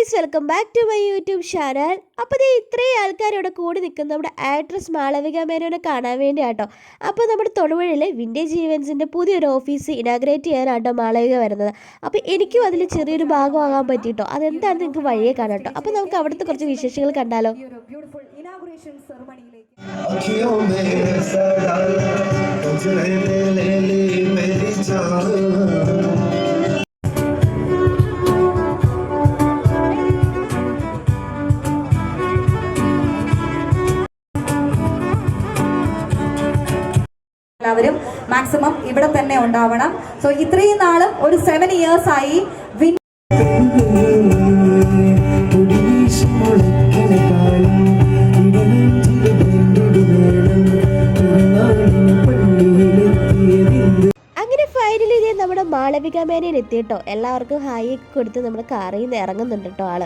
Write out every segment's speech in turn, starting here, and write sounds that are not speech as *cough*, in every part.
Guys welcome back to my YouTube channel. അപ്പോൾ ഇത് ഇത്രയും ആൾക്കാർ ഇവിടെ കൂടി നിൽക്കുന്നത് നമ്മുടെ ആക്ട്രസ് മാളവിക മേനോനെ കാണാൻ വേണ്ടി ആട്ടോ അപ്പോൾ നമ്മുടെ തൊടുപുഴയിലെ വിന്റേജ് ഈവൻസിന്റെ പുതിയൊരു ഓഫീസ് ഇനാഗ്രേറ്റ് ചെയ്യാനാട്ടോ മാളവിക വരുന്നത്. അപ്പോൾ എനിക്കും അതിൽ ചെറിയൊരു ഭാഗമാകാൻ പറ്റിയിട്ടോ. അതെന്താണ് നിങ്ങൾക്ക് വഴിയെ കാണാട്ടോ കേട്ടോ അപ്പോൾ നമുക്ക് അവിടുത്തെ കുറച്ച് വിശേഷങ്ങൾ കണ്ടാലോ. ഈ എല്ലാവരും മാക്സിമം ഇവിടെ തന്നെ ഉണ്ടാവണം. സോ ഇത്രയും നാളും ഒരു സെവൻ ഇയേഴ്സ് ആയി നമ്മുടെ മാളവിക മേനയിൽ എത്തിയിട്ടോ. എല്ലാവർക്കും ഹായ് കൊടുത്ത് നമ്മുടെ കാറിൽ നിന്ന് ഇറങ്ങുന്നുണ്ട് കേട്ടോ ആൾ.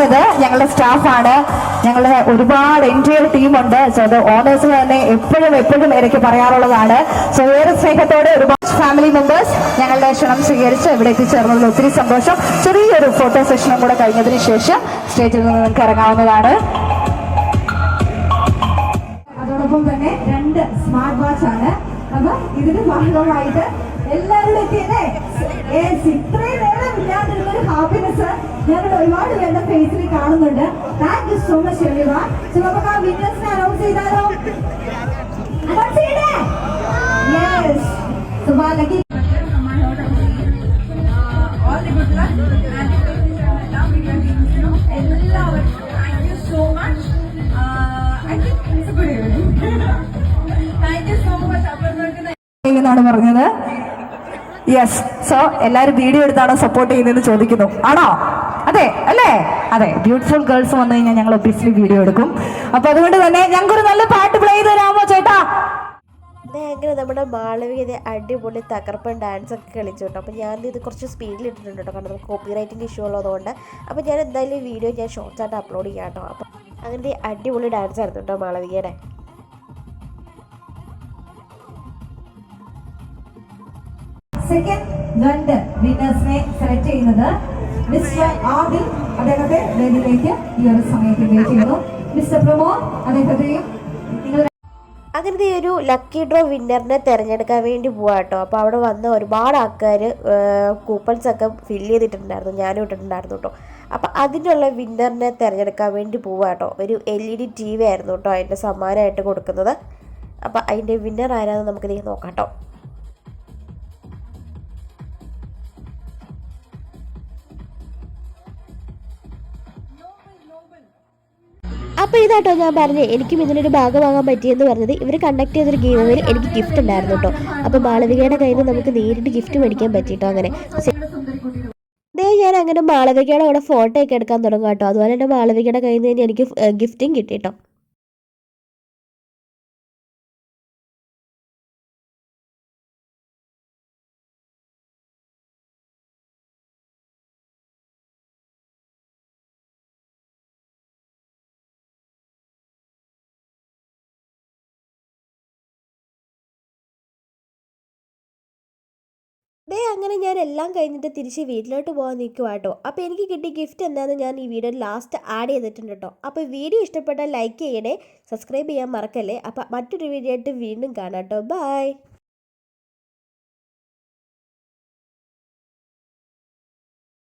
പറയുന്നത് ഞങ്ങളുടെ സ്റ്റാഫാണ് ഞങ്ങളുടെ ഒരുപാട് എൻജിഒ ടീമുണ്ട് സോ അത് ഓണേഴ്സ് തന്നെ എപ്പോഴും എപ്പോഴും എനിക്ക് പറയാറുള്ളതാണ്. സോ ഏറെ സ്നേഹത്തോടെ ഒരുപാട് ഫാമിലി മെമ്പേഴ്സ് ഞങ്ങളുടെ ക്ഷണം സ്വീകരിച്ച് ഇവിടെ എത്തിച്ചേർന്നതിൽ ഒത്തിരി സന്തോഷം. ചെറിയൊരു ഫോട്ടോ സെഷനും കൂടെ കഴിഞ്ഞതിന് ശേഷം സ്റ്റേജിൽ നിന്ന് നിങ്ങൾക്ക് ഇറങ്ങാവുന്നതാണ്. അതോടൊപ്പം തന്നെ രണ്ട് സ്മാർട്ട് വാച്ച് ആണ്. അപ്പൊ ഇതിന് ഭാഗമായിട്ട് എല്ലാവരും എത്തിയല്ലേ ഇത്രയും നേരം ഇല്ലാതിരുന്ന ഒരു ഹാപ്പിനെസ് ഞങ്ങൾ ഒരുപാട് പേരുടെ ഫേസിൽ കാണുന്നുണ്ട്. Thank you so much everyone so നമുക്ക് ആ വിന്നേഴ്സിനെ അനൗൺസ് ചെയ്താലോ? അനൗൺസ് ചെയ്യണേ യെസ് സോ ബാലകി all the good luck. And love your teams, you know, എല്ലാവർക്കും thank you so much. I think it's a good evening. *laughs* thank you so much, അപർണക്ക് എന്നാണ് പറഞ്ഞത്. യെസ് സോ എല്ലാവരും വീഡിയോ എടുത്താണോ? Support ചെയ്യുന്നതെന്ന് ചോദിക്കുന്നു. ആണോ? അതെ അല്ലേ? അതെ. ബ്യൂട്ടിഫുൾ ഗേൾസ് വന്നു കഴിഞ്ഞാൽ ഞങ്ങൾ ഒബ്വിയസ്ലി വീഡിയോ എടുക്കും. അപ്പൊ അതുകൊണ്ട് തന്നെ ഞങ്ങൾക്കൊരു നല്ല പാട്ട് പ്ലേ ചെയ്ത് തരാമോ ചേട്ടാ? ഭയങ്കര നമ്മുടെ മാളവികത അടിപൊളി തകർപ്പൻ ഡാൻസ് ഒക്കെ കളിച്ചു കേട്ടോ. അപ്പോൾ ഞാൻ ഇത് കുറച്ച് സ്പീഡിൽ ഇട്ടിട്ടുണ്ട് കേട്ടോ. കാരണം കോപ്പി റൈറ്റിന്റെ ഇഷ്യൂ ഉള്ളതുകൊണ്ട്. അപ്പോൾ ഞാൻ എന്തായാലും വീഡിയോ ഞാൻ ഷോർട്സ് ആയിട്ട് അപ്ലോഡ് ചെയ്യാം കേട്ടോ. അപ്പോൾ അങ്ങനത്തെ അടിപൊളി ഡാൻസ് ആയിരുന്നു കേട്ടോ മാളവികയുടെ. സെക്കൻഡ് രണ്ട് വിന്നേഴ്സിനെ സെലക്ട് ചെയ്യുന്നത്. മിസ്റ്റർ ആദിൽ അദ്ദേഹത്തെ വേദിയിലേക്ക് ഈ ഒരു സമയത്ത് ചെയ്യുന്നു. മിസ്റ്റർ പ്രമോദ് അദ്ദേഹത്തെയും അങ്ങനത്തെ ഒരു ലക്കി ഡ്രോ വിന്നറിനെ തിരഞ്ഞെടുക്കാൻ വേണ്ടി പോവാ കേട്ടോ അപ്പോൾ അവിടെ വന്ന ഒരുപാട് ആൾക്കാർ കൂപ്പൺസ് ഒക്കെ ഫില്ല് ചെയ്തിട്ടുണ്ടായിരുന്നു. ഞാനും ഇട്ടിട്ടുണ്ടായിരുന്നു കേട്ടോ അപ്പോൾ അതിനുള്ള വിന്നറിനെ തിരഞ്ഞെടുക്കാൻ വേണ്ടി പോവാ കേട്ടോ ഒരു L E D T V ആയിരുന്നു കേട്ടോ അതിന്റെ സമ്മാനമായിട്ട് കൊടുക്കുന്നത്. അപ്പോൾ അതിന്റെ വിന്നർ ആരാന്ന് നമുക്ക് നോക്കാം കേട്ടോ അപ്പോൾ ഇതാട്ടോ ഞാൻ പറഞ്ഞത് എനിക്കും ഇതിനൊരു ഭാഗമാകാൻ പറ്റിയെന്ന് പറഞ്ഞത് ഇവർ കണ്ടക്ട് ചെയ്തൊരു ഗെയിമിൽ എനിക്ക് ഗിഫ്റ്റ് ഉണ്ടായിരുന്നു കേട്ടോ അപ്പോൾ മാളവികയുടെ കയ്യിൽ നിന്ന് നമുക്ക് നേരിട്ട് ഗിഫ്റ്റ് മേടിക്കാൻ പറ്റിയിട്ടോ അങ്ങനെ. ദേ ഞാൻ അങ്ങനെ മാളവികയുടെ അവിടെ ഫോട്ടോ ഒക്കെ എടുക്കാൻ തുടങ്ങാം കേട്ടോ അതുപോലെ തന്നെ മാളവികയുടെ കയ്യിൽ നിന്ന് എനിക്ക് ഗിഫ്റ്റും കിട്ടി അങ്ങനെ ഞാൻ എല്ലാം കഴിഞ്ഞിട്ട് തിരിച്ച് വീട്ടിലോട്ട് പോകാൻ നിൽക്കുക കേട്ടോ അപ്പോൾ എനിക്ക് കിട്ടിയ ഗിഫ്റ്റ് എന്താണെന്ന് ഞാൻ ഈ വീഡിയോ ലാസ്റ്റ് ആഡ് ചെയ്തിട്ടുണ്ട് കേട്ടോ അപ്പോൾ വീഡിയോ ഇഷ്ടപ്പെട്ടാൽ ലൈക്ക് ചെയ്യണേ സബ്സ്ക്രൈബ് ചെയ്യാൻ മറക്കല്ലേ? അപ്പോൾ മറ്റൊരു വീഡിയോ ആയിട്ട് വീണ്ടും കാണാം കേട്ടോ ബൈ